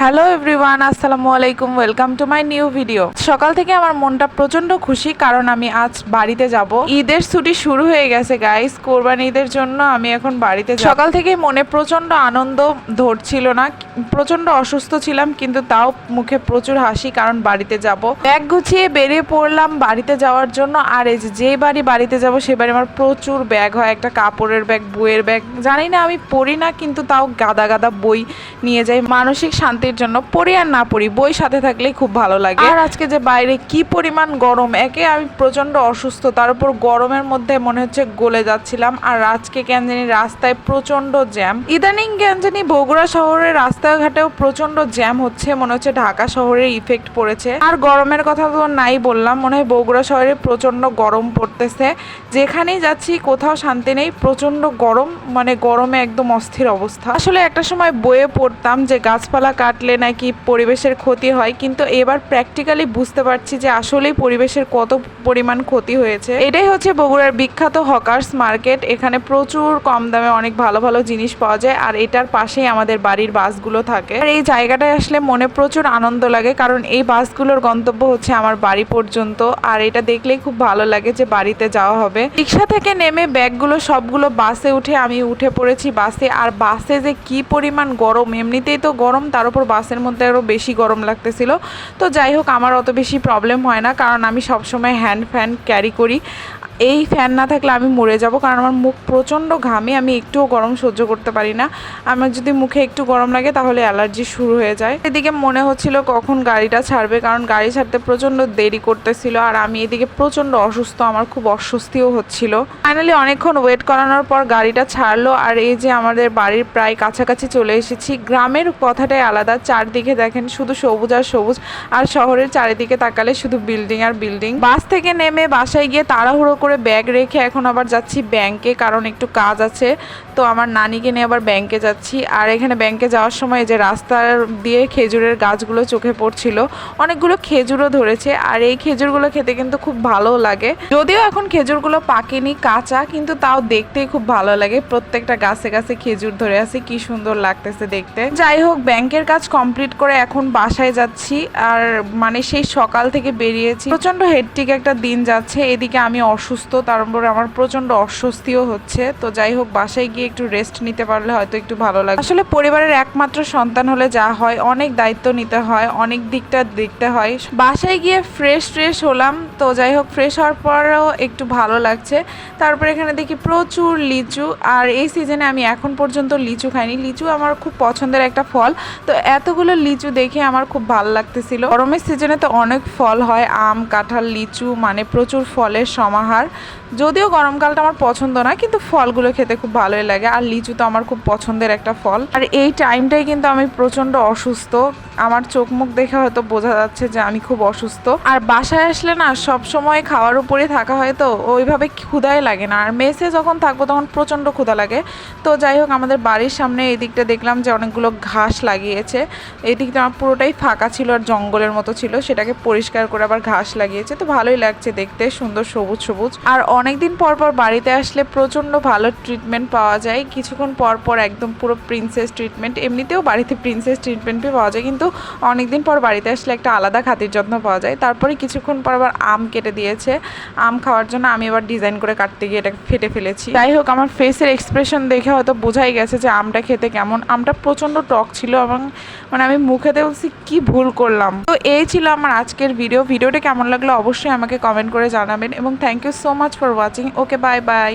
Hello everyone আসসালামু আলাইকুম welcome to my new video সকাল থেকে আমার মনটা প্রচণ্ড খুশি কারণ আমি আজ বাড়িতে যাব। ঈদের ছুটি শুরু হয়ে গেছে গাইস কোরবানি ঈদের জন্য আমি এখন বাড়িতে সকাল থেকে মনে প্রচণ্ড আনন্দ ধরছিল না প্রচণ্ড অসুস্থ ছিলাম, কিন্তু তাও মুখে প্রচুর হাসি, কারণ বাড়িতে যাব। ব্যাগ গুছিয়ে বেরিয়ে পড়লাম বাড়িতে যাওয়ার জন্য, আর এই যে বাড়ি বাড়িতে যাব, সে বাড়ি আমার প্রচুর ব্যাগ হয়, একটা কাপড়ের ব্যাগ, বইয়ের ব্যাগ, জানি না আমি পড়ি না, কিন্তু তাও গাদা গাদা বই নিয়ে যাই। মানসিক শান্তির জন্য পড়ি আর না পড়ি, বই সাথে থাকলেই খুব ভালো লাগে। আর আজকে যে বাইরে কি পরিমাণ গরম, একে আমি প্রচণ্ড অসুস্থ, তার উপর গরমের মধ্যে মনে হচ্ছে গলে যাচ্ছিলাম, আর আজকে কেন জানি রাস্তায় প্রচণ্ড জ্যাম। ইদানিং কেন জানি বগুড়া শহরের রাস্তাঘাটেও প্রচণ্ড জ্যাম হচ্ছে, মনে হচ্ছে ঢাকা শহরের ইফেক্ট পড়েছে। আর গরমের কথা তো নাই বললাম, মনে হয় বগুড়া শহরে প্রচণ্ড গরম পড়তেছে। যেখানেই যাচ্ছি, কোথাও শান্তি নেই প্রচণ্ড গরম মানে গরমে একদম অস্থির অবস্থা। আসলে একটা সময় বইয়ে পড়তাম যে গাছপালা কাটলে নাকি পরিবেশের ক্ষতি হয়, কিন্তু এবার প্র্যাকটিক্যালি বুঝতে পারছি যে আসলেই পরিবেশের কত পরিমাণ ক্ষতি হয়েছে। এটাই হচ্ছে বগুড়ার বিখ্যাত হকার্স মার্কেট, এখানে প্রচুর কম দামে অনেক ভালো ভালো জিনিস পাওয়া যায়, আর এটার পাশেই আমাদের বাড়ির বাসগুলো থাকে। আর এই জায়গাটায় আসলে মনে প্রচুর আনন্দ লাগে, কারণ এই বাসগুলোর গন্তব্য হচ্ছে আমার বাড়ি পর্যন্ত। আর এটা দেখলেই খুব ভালো লাগে যে বাড়িতে যাওয়া হবে। রিক্সা থেকে নেমে ব্যাগগুলো সবগুলো বাসে উঠে আমি উঠে পড়েছি বাসে। আর বাসে যে কি পরিমাণ গরম, এমনিতেই তো গরম, তার উপর বাসের মধ্যে আরও বেশি গরম লাগতেছিল। তো যাই হোক, আমার অত বেশি প্রবলেম হয় না, কারণ আমি সবসময় হ্যান্ড ফ্যান ক্যারি করি। এই ফ্যান না থাকলে আমি মরে যাব, কারণ আমার মুখ প্রচণ্ড ঘামে, আমি একটুও গরম সহ্য করতে পারি না। আমার যদি মুখে একটু গরম লাগে, তাহলে অ্যালার্জি শুরু হয়ে যায়। এদিকে মনে হচ্ছিল কখন গাড়িটা ছাড়বে, কারণ গাড়ি ছাড়তে প্রচণ্ড দেরি করতেছিল, আর আমি এদিকে প্রচণ্ড অসুস্থ, আমার খুব অস্বস্তিও হচ্ছিল। ফাইনালি অনেকক্ষণ ওয়েট করানোর পর গাড়িটা ছাড়লো, আর এই যে আমাদের বাড়ির প্রায় কাছাকাছি চলে এসেছি, গ্রামের কথাটাই আলাদা, চারদিকে দেখেন শুধু সবুজ আর সবুজ, আর শহরের চারিদিকে তাকালে শুধু বিল্ডিং আর বিল্ডিং বাস থেকে নেমে বাসায় গিয়ে তাড়াহুড়ো করে ব্যাগ রেখে এখন আবার যাচ্ছি ব্যাংকে কারণ একটু কাজ আছে। তো আমার নানিকে নিয়ে আবার ব্যাংকে যাচ্ছি। আর এখানে ব্যাংকে যাওয়ার সময় যে রাস্তার দিয়ে খেজুরের গাছগুলো চোখে পড়ছিল, অনেকগুলো খেজুরও ধরেছে। আর এই খেজুরগুলো খেতে কিন্তু খুব ভালো লাগে। যদিও এখন খেজুরগুলো পাকেনি কাঁচা, কিন্তু তাও দেখতেই খুব ভালো লাগে। প্রত্যেকটা গাছে গাছে খেজুর ধরে আছে, কি সুন্দর লাগতেছে দেখতে। যাই হোক ব্যাংকের কাজ কমপ্লিট করে এখন বাসায় যাচ্ছি। আর মানে সেই সকাল থেকে বেরিয়েছি। প্রচণ্ড হেডটিক একটা দিন যাচ্ছে। এদিকে আমি অসুস্থ, তার উপরে আমার প্রচণ্ড অস্বস্তিও হচ্ছে। তো যাই হোক, বাসায় গিয়ে একটু রেস্ট নিতে পারলে হয়তো একটু ভালো লাগে আসলে পরিবারের একমাত্র সন্তান হলে যা হয়, অনেক দায়িত্ব নিতে হয়, অনেক দিকটা দেখতে হয়। বাসায় গিয়ে ফ্রেশ ফ্রেশ হলাম, তো যাই হোক ফ্রেশ হওয়ার পরেও একটু ভালো লাগছে। তারপরে এখানে দেখি প্রচুর লিচু, আর এই সিজনে আমি এখন পর্যন্ত লিচু খাইনি। লিচু আমার খুব পছন্দের একটা ফল, তো এতগুলো লিচু দেখে আমার খুব ভালো লাগতেছিল। গরমের সিজনে তো অনেক ফল হয়, আম, কাঁঠাল, লিচু মানে প্রচুর ফলের সমাহার। যদিও গরমকালটা আমার পছন্দ না, কিন্তু ফলগুলো খেতে খুব ভালোই লাগে। আর লিচু তো আমার খুব পছন্দের একটা ফল। আর এই টাইমটাই কিন্তু আমি প্রচণ্ড অসুস্থ। আমার চোখ মুখ দেখে হয়তো বোঝা যাচ্ছে যে আমি খুব অসুস্থ। আর বাসায় আসলে না, সব সময় খাওয়ার উপরে থাকা হয় তো, ওইভাবে ক্ষুধাই লাগে না। আর মেসে যখন থাকব তখন প্রচণ্ড ক্ষুধা লাগে। তো যাই হোক, আমাদের বাড়ির সামনে এই দিকটা দেখলাম যে অনেকগুলো ঘাস লাগিয়েছে। এই দিকটা আমার পুরোটাই ফাঁকা ছিল আর জঙ্গলের মতো ছিল। সেটাকে পরিষ্কার করে আবার ঘাস লাগিয়েছে। তো ভালোই লাগছে দেখতে, সুন্দর সবুজ সবুজ। আর অনেকদিন পর পর বাড়িতে আসলে প্রচণ্ড ভালো ট্রিটমেন্ট পাওয়া যায়। কিছুক্ষণ পর পর একদম পুরো প্রিন্সেস ট্রিটমেন্ট এমনিতেও বাড়িতে প্রিন্সেস ট্রিটমেন্টই পাওয়া যায়, কিন্তু অনেকদিন পর বাড়িতে আসলে একটা আলাদা খাতির যত্ন পাওয়া যায়। তারপরে কিছুক্ষণ পর আবার আম কেটে দিয়েছে। আম খাওয়ার জন্য আমি আবার ডিজাইন করে কাটতে গিয়ে এটা ফেটে ফেলেছি। যাই হোক, আমার ফেসের এক্সপ্রেশন দেখে হয়তো বোঝাই গেছে যে আমটা খেতে কেমন। আমটা প্রচণ্ড টক ছিল এবং মানে আমি মুখেতে বলছি কি ভুল করলাম। তো এই ছিল আমার আজকের ভিডিও ভিডিওটা কেমন লাগল অবশ্যই আমাকে কমেন্ট করে জানাবেন এবং thank you so much for watching okay bye bye